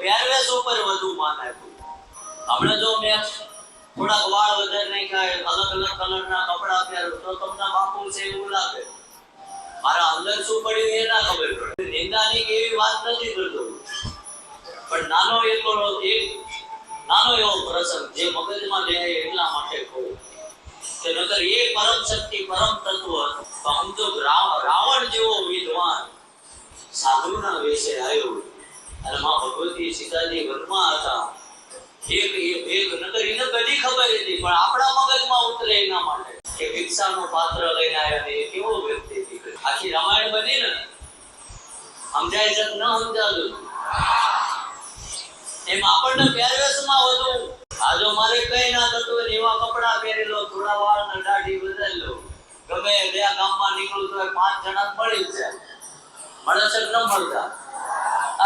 પહેરવેશ ઉપર વધુ માન આપ્યું. હમણાં જો મેં થોડાક વાળ વધારે નાખ્યા, અલગ અલગ કલરના કપડા પહેરું, તો તમને બાપુ છે એવું લાગે. મારા અંદર શું પડ્યું એ ના ખબર પડે. નિંદાની એવી વાત નથી કરતો પણ નાનો એટલો એક, નાનો એવો પ્રસંગ જે મગજમાં લે એટલા માટે કહું. કે નગર એ પરમ શક્તિ, પરમ તત્વ, તો આમ તો રાવણ જેવો વિદ્વાન સાધુના વેશે આવ્યો. અને માં ભગવતી સીતાજી વનમાં હતા. એક એક નગર એને બધી ખબર હતી, પણ આપણા મગજમાં ઉતરે એના માટે કે ભિક્ષાનું પાત્ર લઈને આવ્યા ને એ કેવો વ્યક્તિ હતી આખી રામાયણ બની ને સમજાય છે ન સમજાતું? એમ આપણને પહેરવેશમાં વધુ. આજો મારે કઈ ના થતું એવા કપડા પહેરી લો થોડા વાળ ને દાઢી બદલી લો ગમે બે ગામમાં નીકળું તો પાંચ જણા મળી જાય. મળે છે ન મળતા?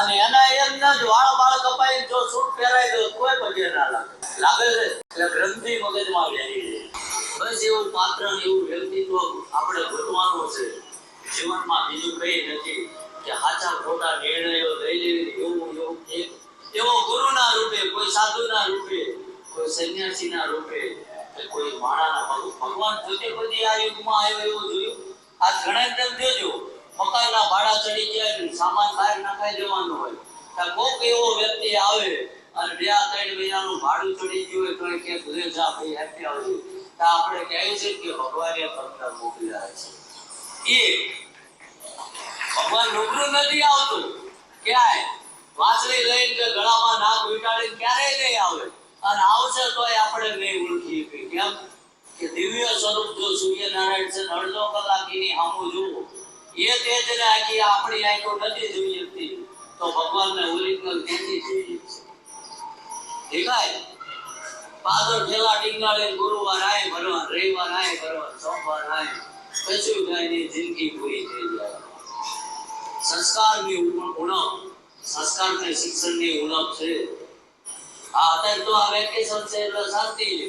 અને એના એમ ના જ વાળ બાળ કપાઈ જો સૂટ પહેરાય તો કોઈ પગે ના લાગે. લાગે છે? એટલે ગ્રંથિ મગજમાં જાય બસ એવું પાત્ર એવું વ્યક્તિત્વ આપણે ગોતવાનું છે. જીવનમાં બીજું કઈ નથી કે સાચા ખોટા નિર્ણયો લઈ લેવી એવું એવું એવો ગુરુના રૂપે, કોઈ સાધુના રૂપે, કોઈ સંન્યાસીના રૂપે કે કોઈ માણાના ભગવાન પોતે બધી આ યુગમાં આવ્યો એવું જોયું? આ ઘણા જોજો મકાનના ભાડા ચડી જાય સામાન બહાર નાખાઈ દેવાનું હોય. તો કોક એવો વ્યક્તિ આવે અને બે ત્રણ મહિનાનું ભાડું ચડી ગયું હોય તો કે ઘરે જા ભાઈ, હેપી આવજો. તો આપણે કહીએ છીએ કે ભગવાને પત્ર મોકલ્યા છે. એ ભગવાન રૂબરૂ નથી આવતું. ક્યાંય? વાંસળી લઈને ગળામાં નાક વીંટાળીને ક્યારેય નહીં આવે. અને આવશે તોય આપણે નહીં ઓળખી. કેમ? કે દિવ્ય સ્વરૂપ જો સૂર્યનારાયણ છે, અડધો કલાક એની સામું જુઓ. એ તેજને આખી આપણી આંખો નથી જોઈ શકતી તો ભગવાનને ઓરિજિનલ ક્યાંથી જોઈએ છે દેખાય પાદર ઠેલા ટીંગાળે ગુરુવાર આય ભરવાન રવિવાર આય ભરવાન સોમવાર આય કશું કાંઈ નહીં જિંદગી પૂરી થઈ જાય। સંસ્કારની ઉણ- ઉણપ સંસ્કારની શિક્ષણની ઉણપ છે। આ અત્યારે તો આ વેકેશન છે એટલે શાંતિ છે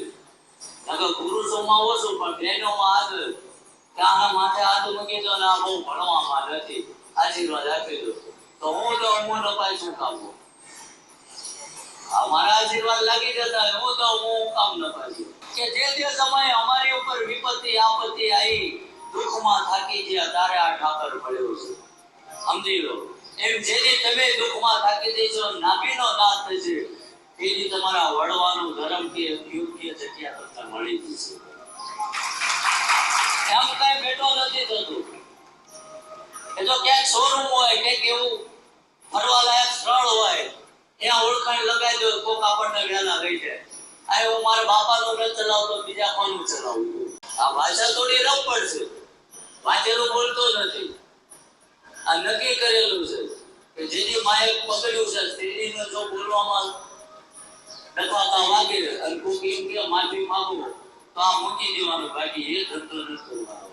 નકર પુરુષોમાં ઓછું પણ બહેનોમાં આગળ કે માટે આ તો મૂકી દો ને બહુ ભણવામાં નથી આશીર્વાદ આપી દો. તો હું તો હું નપાય શું કામ મારા આશીર્વાદ લાગી જતા હું તો હું કામ નપાય કે જે જે સમયે અમારી ઉપર વિપત્તિ, આપત્તિ આવી, દુઃખમાં થાકી ગયા, તારે આ ઠાકર પડ્યો છે. સમજી લો. એમ જેથી તમે દુઃખમાં થાકી જઈશો નાભીનો નાશ થશે. એથી તમારા વડવાનું ધર્મ કે યોગ્ય જગ્યા કરતા મળી જશે. એમ કઈ બેઠો નથી થતું. એ તો ક્યાંક શોરૂમ હોય, ક્યાંક એવું ફરવા લાયક સ્થળ હોય, ત્યાં ઓળખાણ લગાવી દો, કોક આપણને વહેલા ગઈ જાય. આ હું મારા બાપાનું ન ચલાવતો, બીજા કોનું ચલાવું આ ભાષા થોડી રફડ છે વાંચેલું બોલતો નથી. આ નક્કી કરેલું છે કે જે જે માએ પકડ્યું છે સ્ત્રીને જો બોલવામાં ડફાકા માગે અને કોક એમ કે, માફી માંગો. તો આ મૂકી દેવાનું, બાકી એ ધંધો નથી કરવાનો.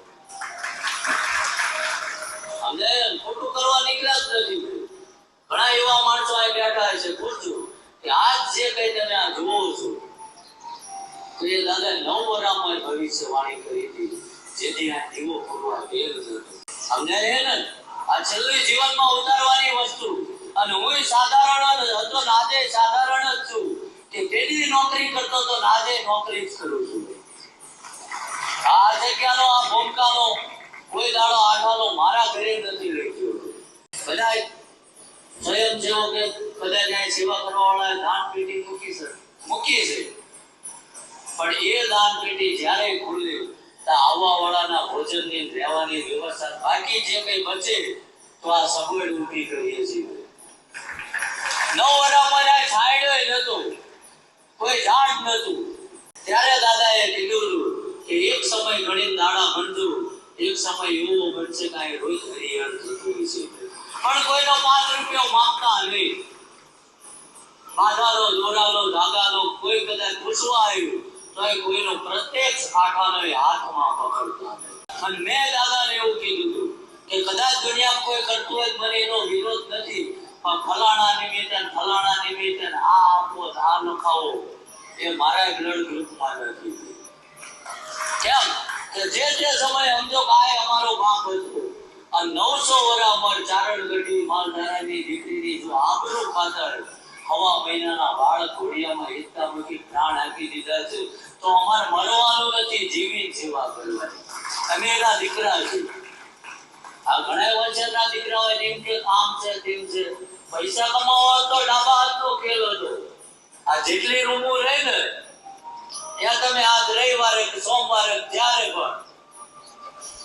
ખોટું કરવા નીકળ્યા જ નથી. ઘણા એવા માણસો આ બેઠા છે પૂછજો કે આજ જે કઈ તમે આ જુઓ છો, તો એ દાદા નવ વરામાં ભવિષ્યવાણી કરી હતી. જેથી આ દીવો ફરવા બેલ હતો સમજાય ને, આ છેલ્લી જીવનમાં ઉતારવાની વસ્તુ, અને હું સાધારણ હતો આજે સાધારણ જ છું, કે પેલી નોકરી કરતો તો આજે નોકરી જ કરું છું. આ જગ્યાનો, આ ભૂમકાનો કોઈ દાડો આઠવાનો મારા ઘરે નથી ગયો બધા સ્વયંસેવકે કદાચ અહીં સેવા કરવા વાળા દાન પેટી મૂકી છે. મૂકી છે. પણ એ દાન પેટી જ્યારે ખુલ્લી આવવા વાળાના ભોજનની રહેવાની વ્યવસ્થા બાકી જે કંઈ બચે, તો આ સગવડ ઊભી કરીએ છીએ. નવ વરામાં આ છાંયડોય નહોતો, કોઈ ઝાડ નહોતું, ત્યારે દાદાએ કીધું હતું કે એક સમય ઘણી દાડા ભણતું એક સમય એવો બનશે કે આ રોજ હરિયાણ થતું હશે પણ કોઈનો પાંચ રૂપિયો માંગતા નહીં. બાધાનો દોરાલો ધાગાલો કોઈ કદાચ પૂછવા આવ્યું તો એ કોઈનો પ્રત્યક્ષ આઠાનો હાથમાં પકડતા. અને મેં દાદાને એવું કીધું કે કદાચ દુનિયા કોઈ કરતું હોય મને એનો વિરોધ નથી, પણ ફલાણા નિમિત્તે ફલાણા નિમિત્તે આ આપો આ લખાવો એ મારા બ્લડ ગ્રુપમાં નથી. જે તે સમયે સમજો કે અમારો બાપ હતો. આ નવસો વરા અમર ચારણ ગઢી માલધારાની દીકરીની જો આબરૂ ખાતર હવા મહિનાના બાળક ઘોડિયામાં એકતા મૂકી પ્રાણ આપી દીધા છે, તો અમારે મરવાનું નથી જીવી સેવા કરવાની. અમે એના દીકરા છે આ ઘણા વચનના દીકરા હોય એમ કે આમ છે, તેમ છે. પૈસા કમાવા તો ડાબા હાથનો ખેલ હતો. આ જેટલી રૂમો રહે ને ત્યાં તમે આજ રવિવારે કે સોમવારે જ્યારે પણ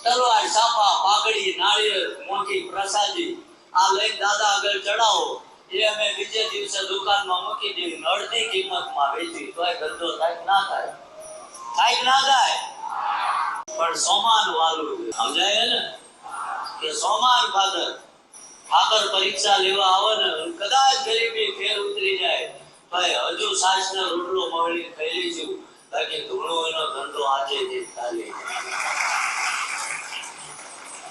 તલવાર સાપા પાઘડી, નાળિયેર, મોટી પ્રસાદી આ લઈ દાદા આગળ ચડાવો. એ અમે બીજે દિવસે દુકાનમાં મૂકી દઈએ. અડધી કિંમતમાં વેચી. તોય ધંધો થાય ના થાય? થાય ના થાય? પણ સોમાન વાલું સમજાય ને? કે સોમાન ફાધર ફાધર પરીક્ષા લેવા આવે ને, કદાચ ગરીબી ફેર ઉતરી જાય. ભાઈ, હજુ સાસને ખાઈ બાકી ધૂળો ધંધો આજે જે ચાલે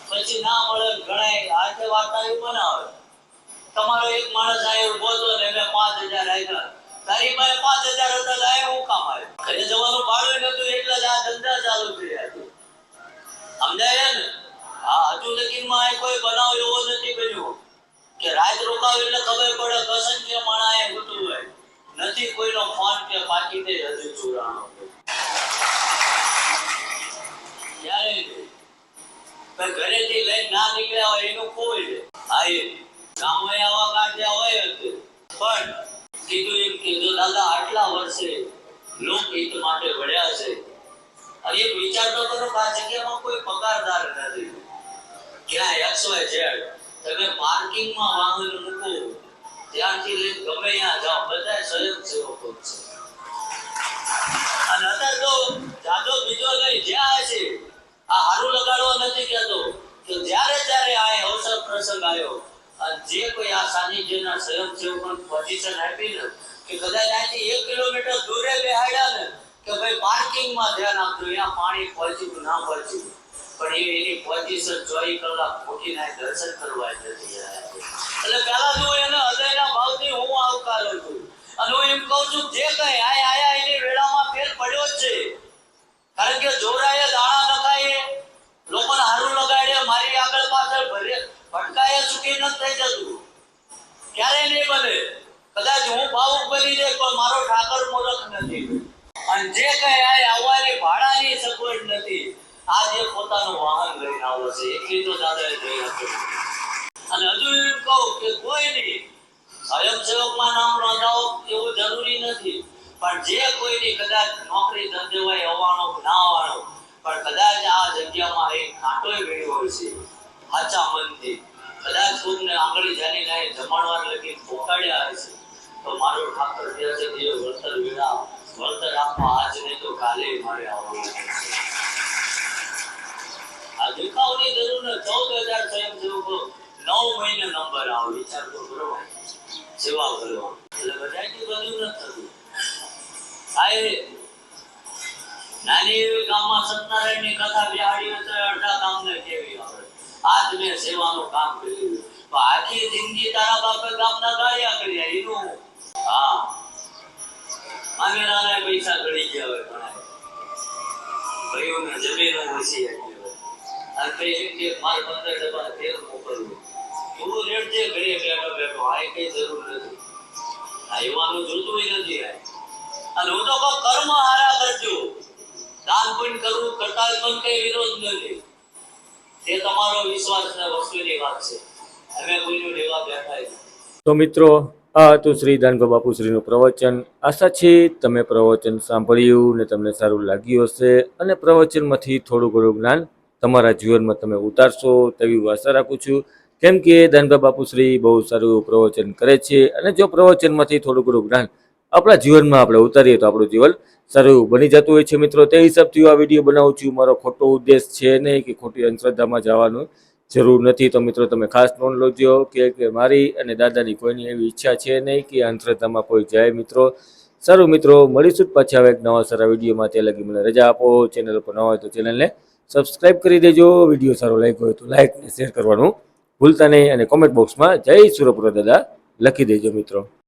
પછી ના મળે ઘણા આજે વાર્તા એવું બનાવે. તમારો એક માણસ આવ્યો ઊભો ને એને પાંચ હજાર આવ્યા તારી પાસે પાંચ હજાર હતા લાય હું કામ આવ્યો ઘરે જવાનું ભાડું નતું, એટલે જ આ ધંધા ચાલુ થઈ છે. સમજાય ને? હા હજુ લગીનમાં કોઈ બનાવ એવો નથી બન્યો કે રાત રોકાવ એટલે ખબર પડે કસંખ્ય માણા એ ગુતું હોય. નથી કોઈનો ફોન કે બાકી દે હજુ ચોરાણો. ઘરેથી લઈને ના નીકળ્યા હોય એનું કોઈ છે હા એ ગામમાં આવા કાઢ્યા હોય જ. પણ કીધું એમ કીધું દાદા, આટલા વર્ષે લોકહિત માટે વળ્યા છે. એક વિચાર તો કરો આ જગ્યામાં કોઈ પગારદાર નથી. ક્યાં એક્સ વાય ઝેડ તમે પાર્કિંગમાં વાહન મૂકો, ત્યાંથી લઈને ગમે ત્યાં જાઓ બધા સ્વયંસેવકો છે. અને અત્યારે તો જાજો બીજો લઈ જ્યાં છે આ હારું લગાડવો નથી કહેતો. કે જ્યારે જ્યારે આ અવસર પ્રસંગ આવ્યો જે કોઈ આ સાનિધ્યના સ્વયંસેવકોને પોઝિશન આપી ને કે કદાચ અહીંથી એક કિલોમીટર દૂરે બેહાડ્યા ને, કે ભાઈ પાર્કિંગમાં ધ્યાન આપજો, અહીંયા પાણી પહોંચ્યું ના પહોંચ્યું. પણ એ એની પોઝિશન ચોવીસ કલાક ખોટી અહીં દર્શન કરવા જતી એટલે પહેલા જો એને હૃદયના ભાવથી હું આવકારું છું અને હું એમ કહું છું, જે કઈ આય આયા એની વેળામાં ફેર પડ્યો જ છે કારણ કે જોરાએ દાણા નખાય લોકોને હારું લગાડે મારી આગળ પાછળ ભરે ભટકાય ચૂકી ન થઈ જતું ક્યારે નહીં બને કદાચ હું ભાવુક બની જાય પણ મારો ઠાકર મૂર્ખ નથી અને જે કઈ આ આવવાની ભાડાની સગવડ નથી આ જે પોતાનું વાહન લઈને આવે છે એટલી તો દાદાએ જોઈ હતી અને હજુ એમ કહું કે કોઈ નહીં સ્વયંસેવકમાં નામ નોંધાવો એવું જરૂરી નથી પણ જે કોઈની કદાચ નોકરી ધંધે હોય હોવાનો ના આવવાનો પણ કદાચ આ જગ્યામાં એક કાંટોય ગયો હોય છે સાચા મનથી કદાચ કોઈને આંગળી જાની નાય જમાડવા લગી પોકાડ્યા હશે, તો મારો ઠાકર ત્યાં છે તે વળતર વેળા વળતર આપવા આજ નહીં તો કાલે મારે આવવાનું આ દેખાવની જરૂર ને ચૌદ હજાર સ્વયંસેવકો નવ મહિને નંબર આવે એટલે બધાથી નાની એવી ગામમાં સત્યનારાયણની કથા બિહાડી તો અડધા ગામને કેવી આવે આજ મેં સેવાનું કામ કર્યું. તો જિંદગી તારા બાપે ગામના ગાળ્યા કર્યા, એનું? હા. માંગેલાને પૈસા ગળી ગયા હોય ઘણા ભાઈઓને ઓછી તો મિત્રો, આ હતું શ્રી દાનભા બાપુશ્રીનું પ્રવચન. આશા છે તમે પ્રવચન સાંભળ્યું ને તમને સારું લાગ્યું હશે અને પ્રવચનમાંથી થોડું ઘણું જ્ઞાન તમારા જીવનમાં તમે ઉતારશો તેવી હું આશા રાખું છું. કેમ કે દાનભા બાપુશ્રી બહુ સારું પ્રવચન કરે છે અને જો પ્રવચનમાંથી થોડું ઘણું જ્ઞાન આપણા જીવનમાં આપણે ઉતારીએ તો આપણું જીવન સારું બની જતું હોય છે મિત્રો. તે હિસાબથી હું આ વીડિયો બનાવું છું. મારો ખોટો ઉદ્દેશ છે નહીં કે ખોટી અંધશ્રદ્ધામાં જવાનું જરૂર નથી. તો મિત્રો, તમે ખાસ નોંધ લોજો કે મારી અને દાદાની કોઈની એવી ઈચ્છા છે નહીં કે અંધશ્રદ્ધામાં કોઈ જાય મિત્રો. સારું મિત્રો, મળીશું જ પાછા એક નવા સારા વિડીયોમાં. તે લગી મને રજા આપો. ચેનલ પર ન હોય તો ચેનલને સબસ્ક્રાઇબ કરી દેજો. વીડિયો સારો લાગ્યો હોય તો લાઇક શેર કરવાનું ભૂલતા નહીં. અને કોમેન્ટ બોક્સમાં જય સુરપુરા દાદા લખી દેજો મિત્રો.